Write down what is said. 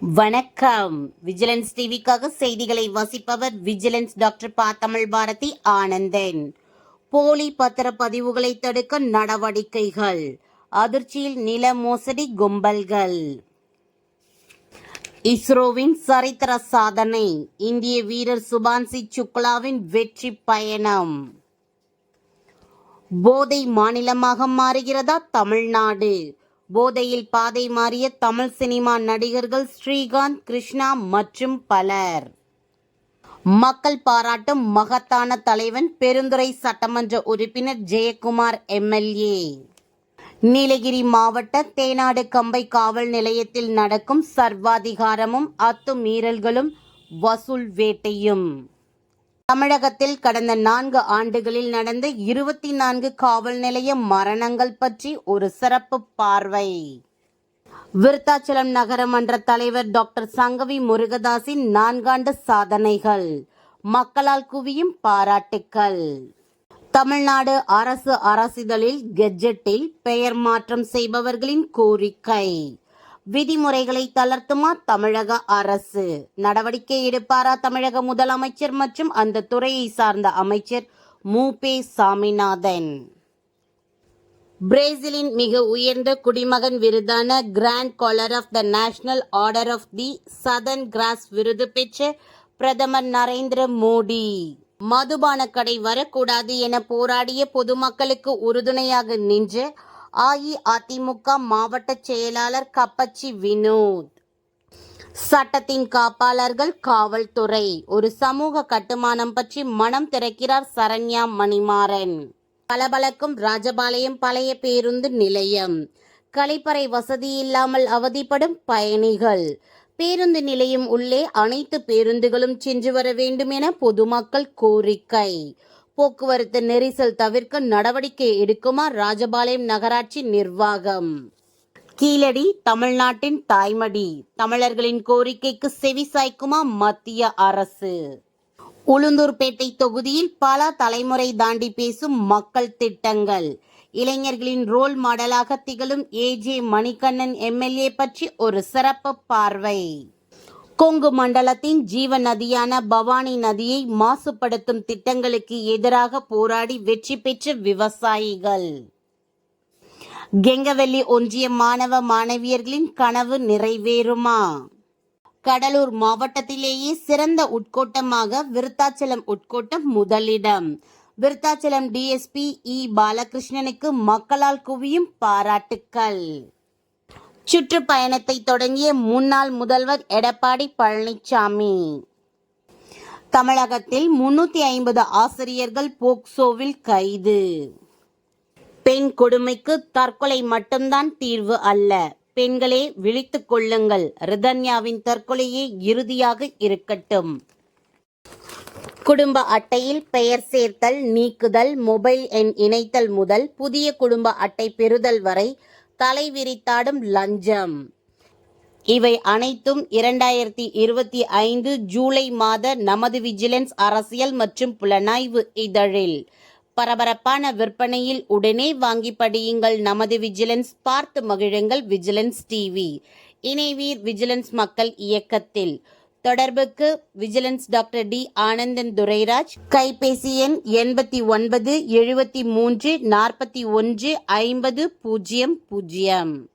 வணக்கம். விஜிலன்ஸ் டிவிக்காக செய்திகளை வாசிப்பவர் விஜிலன்ஸ் டாக்டர் பா. தமிழ் பாரதி ஆனந்தன். போலி பத்திரப்பதிவுகளை தடுக்க நடவடிக்கைகள். அதிர்ச்சியில் நில மோசடி கும்பல்கள். இஸ்ரோவின் சரித்திர சாதனை. இந்திய வீரர் சுபான்சி சுக்லாவின் வெற்றி பயணம். போதை மாநிலமாக மாறுகிறதா தமிழ்நாடு? போதையில் பாதை மாறிய தமிழ் சினிமா நடிகர்கள் ஸ்ரீகாந்த் கிருஷ்ணா மற்றும் பலர். மக்கள் பாராட்டும் மகத்தான தலைவன் பெருந்துறை சட்டமன்ற உறுப்பினர் ஜெயக்குமார் எம்எல்ஏ. நீலகிரி மாவட்ட தேனாடு கம்பை காவல் நிலையத்தில் நடக்கும் சர்வாதிகாரமும் அத்துமீறல்களும் வசூல் வேட்டையும். தமிழகத்தில் கடந்த நான்கு ஆண்டுகளில் நடந்த இருபத்தி நான்கு காவல் நிலைய மரணங்கள் பற்றி ஒரு சிறப்பு பார்வை. விருத்தாச்சலம் நகரமன்ற தலைவர் டாக்டர் சங்கவி முருகதாஸின் நான்காண்டு சாதனைகள். மக்களால் குவியும் பாராட்டுக்கள். தமிழ்நாடு அரசு அரசிதழில் கெஜெட்டில் பெயர் மாற்றம் செய்பவர்களின் கோரிக்கை. விதிமுறைகளை தளர்த்துமா தமிழக அரசு? நடவடிக்கை எடுப்பாரா தமிழக முதலமைச்சர் மற்றும் அந்த துறையை சார்ந்த அமைச்சர் மு. பே. சாமிநாதன்? பிரேசிலின் மிக உயர்ந்த குடிமகன் விருதான grand collar of the national order of the southern cross விருது பெற்ற பிரதமர் நரேந்திர மோடி. மதுபான கடை வரக்கூடாது என போராடிய பொதுமக்களுக்கு உறுதுணையாக நின்ற அஇஅதிமுக மாவட்ட செயலாளர் கப்பச்சி வினோத். சட்டத்தின் காப்பாளர்கள் காவல்துறை. ஒரு சமூக கட்டுமானம் பற்றி மனம் திறக்கிறார் சரண்யா மணிமாறன். பளபளக்கும் ராஜபாளையம் பழைய பேருந்து நிலையம். கழிப்பறை வசதி இல்லாமல் அவதிப்படும் பயணிகள். பேருந்து நிலையம் உள்ளே அனைத்து பேருந்துகளும் சென்று வர வேண்டும் என பொதுமக்கள் கோரிக்கை. போக்குவரத்து நெரிசல் தவிர்க்க நடவடிக்கை எடுக்குமா ராஜபாளையம் நகராட்சி நிர்வாகம்? கீழடி தமிழ்நாட்டின் தாய்மடி. தமிழர்களின் கோரிக்கைக்கு செவி சாய்க்குமா மத்திய அரசு? உளுந்தூர்பேட்டை தொகுதியில் பல தலைமுறை தாண்டி பேசும் மக்கள் திட்டங்கள். இளைஞர்களின் ரோல் மாடலாக திகழும் ஏஜே மணிகண்ணன் எம்எல்ஏ பற்றி ஒரு சிறப்பு பார்வை. கொங்கு மண்டலத்தின் ஜீவ நதியான பவானி நதியை மாசுபடுத்தும் திட்டங்களுக்கு எதிராக போராடி வெற்றி பெற்ற விவசாயிகள். கெங்கவெள்ளி ஒன்றிய மாணவ மாணவியர்களின் கனவு நிறைவேறுமா? கடலூர் மாவட்டத்திலேயே சிறந்த உட்கோட்டமாக விருத்தாச்சலம் உட்கோட்டம் முதலிடம். விருத்தாச்சலம் டிஎஸ்பி இ பாலகிருஷ்ணனுக்கு மக்களால் குவியும் பாராட்டுக்கள். சுற்றுப்பயணத்தை தொடங்கிய முன்னாள் முதல்வர் எடப்பாடி பழனிசாமி. தமிழகத்தில் முன்னூத்தி ஐம்பது ஆசிரியர்கள் போக்சோவில் கைது. பெண் கொடுமைக்கு தற்கொலை மட்டும்தான் தீர்வு அல்ல. பெண்களே விழித்துக் கொள்ளுங்கள். ரிதன்யாவின் தற்கொலையே இறுதியாக இருக்கட்டும். குடும்ப அட்டையில் பெயர் சேர்த்தல் நீக்குதல் மொபைல் எண் இணைத்தல் முதல் புதிய குடும்ப அட்டை பெறுதல் வரை தலைவிரித்தாடும் லஞ்சம். இவை அனைத்தும் இரண்டாயிரத்தி இருபத்தி ஐந்து ஜூலை மாத நமது விஜிலன்ஸ் அரசியல் மற்றும் புலனாய்வு இதழில். பரபரப்பான விற்பனையில் உடனே வாங்கி படியுங்கள் நமது விஜிலன்ஸ். பார்த்து மகிழுங்கள் விஜிலன்ஸ் டிவி. இணைவீர் விஜிலன்ஸ் மக்கள் இயக்கத்தில். தொடர்புக்கு vigilance doctor D Anandan Durairaj. கைபேசி எண் எண்பத்தி ஒன்பது எழுபத்தி மூன்று நாற்பத்தி ஒன்று ஐம்பது பூஜ்ஜியம் பூஜ்ஜியம்.